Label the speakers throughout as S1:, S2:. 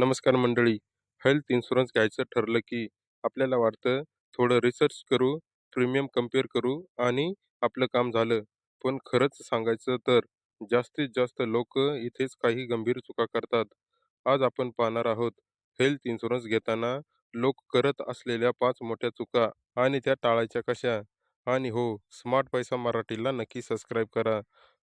S1: नमस्कार मंडळी. Health insurance घ्यायचं ठरलं की आपल्याला वाटतं थोडं रिसर्च करू प्रीमियम कंपेअर करू आणि आपलं काम झालं. पण खरंच सांगायचं तर जास्तीत जास्त लोक इथेच काही गंभीर चुका करतात. आज आपण पाहणार आहोत हेल्थ इन्शुरन्स घेताना लोक करत असलेल्या पाच मोठ्या चुका आणि त्या टाळायच्या कशा? आणि हो स्मार्ट पैसा मराठीला नक्की सबस्क्राईब करा.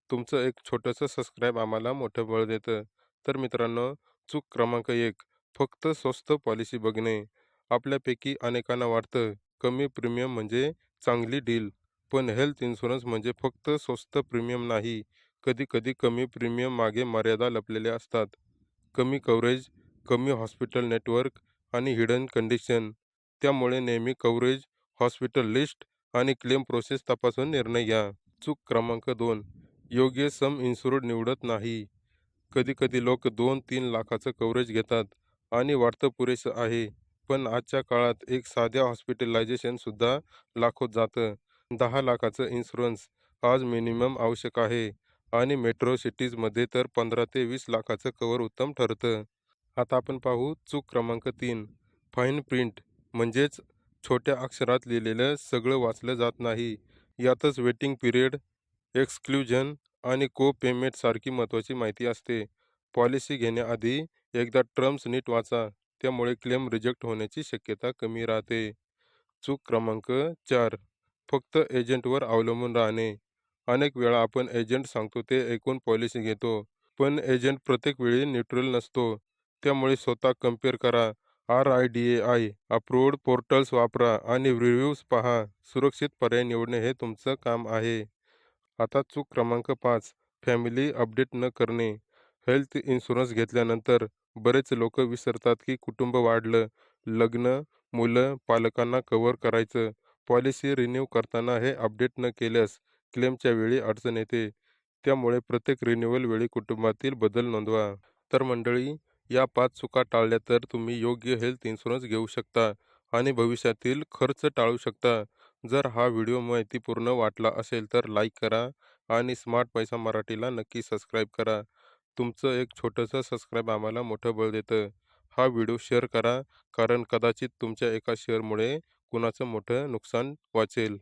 S1: तुमचं एक छोटंसं सबस्क्राईब आम्हाला मोठं बळ देतं. तर मित्रांनो चूक क्रमांक एक फक्त स्वस्त पॉलिसी बघणे. आपल्यापैकी अनेकांना वाटतं कमी प्रीमियम म्हणजे चांगली डील पण हेल्थ इन्शुरन्स म्हणजे फक्त स्वस्त प्रीमियम नाही. कधी कधी कमी प्रीमियम मागे मर्यादा लपलेल्या असतात. कमी कव्हरेज कमी हॉस्पिटल नेटवर्क आणि हिडन कंडिशन त्यामुळे नेहमी कव्हरेज हॉस्पिटल लिस्ट आणि क्लेम प्रोसेस तपासून निर्णय घ्या. चूक क्रमांक दोन योग्य सम इन्शुर्ड निवडत नाही. कधी कधी लोक दोन तीन लाखाचं कव्हरेज घेतात आणि वाटतं पुरेसं आहे. पण आजच्या काळात एक साध्या हॉस्पिटलायझेशनसुद्धा लाखोत जातं. दहा लाखाचं इन्शुरन्स आज मिनिमम आवश्यक आहे आणि मेट्रो सिटीजमध्ये तर पंधरा ते वीस लाखाचं कवर उत्तम ठरतं. आता आपण पाहू चूक क्रमांक तीन. फाईन प्रिंट म्हणजेच छोट्या अक्षरात लिहिलेलं सगळं वाचलं जात नाही. यातच वेटिंग पिरियड एक्सक्ल्युजन आणि को पेमेंट सारखी महत्त्वाची माहिती असते. पॉलिसी घेण्याआधी एकदा टर्म्स नीट वाचा त्यामुळे क्लेम रिजेक्ट होण्याची शक्यता कमी राहते. चूक क्रमांक चार फक्त एजंटवर अवलंबून राहणे. अनेक वेळा आपण एजंट सांगतो ते ऐकून पॉलिसी घेतो पण एजंट प्रत्येक वेळी न्यूट्रल नसतो. त्यामुळे स्वतः कंपेअर करा R I D A I approved portals वापरा आणि रिव्ह्यूज पहा. सुरक्षित पर्याय निवडणे हे तुमचं काम आहे. आता चूक क्रमांक पाच फॅमिली अपडेट न करणे. हेल्थ इन्शुरन्स घेतल्यानंतर बरेच लोक विसरतात की कुटुंब वाढलं. लग्न मुलं पालकांना कव्हर करायचं. पॉलिसी रिन्यू करताना हे अपडेट न केल्यास क्लेमच्या वेळी अडचण येते. त्यामुळे प्रत्येक रिन्युअल वेळी कुटुंबातील बदल नोंदवा. तर मंडळी या पाच चुका टाळल्या तर तुम्ही योग्य हेल्थ इन्शुरन्स घेऊ शकता आणि भविष्यातील खर्च टाळू शकता. जर हा व्हिडिओ माहितीपूर्ण वाटला असेल तर लाईक करा आणि स्मार्ट पैसा मराठीला नक्की सबस्क्राईब करा. तुमचं एक छोटंसं सबस्क्राईब आम्हाला मोठं बळ देतं. हा व्हिडिओ शेअर करा कारण कदाचित तुमच्या एका शेअरमुळे कुणाचं मोठं नुकसान वाचेल.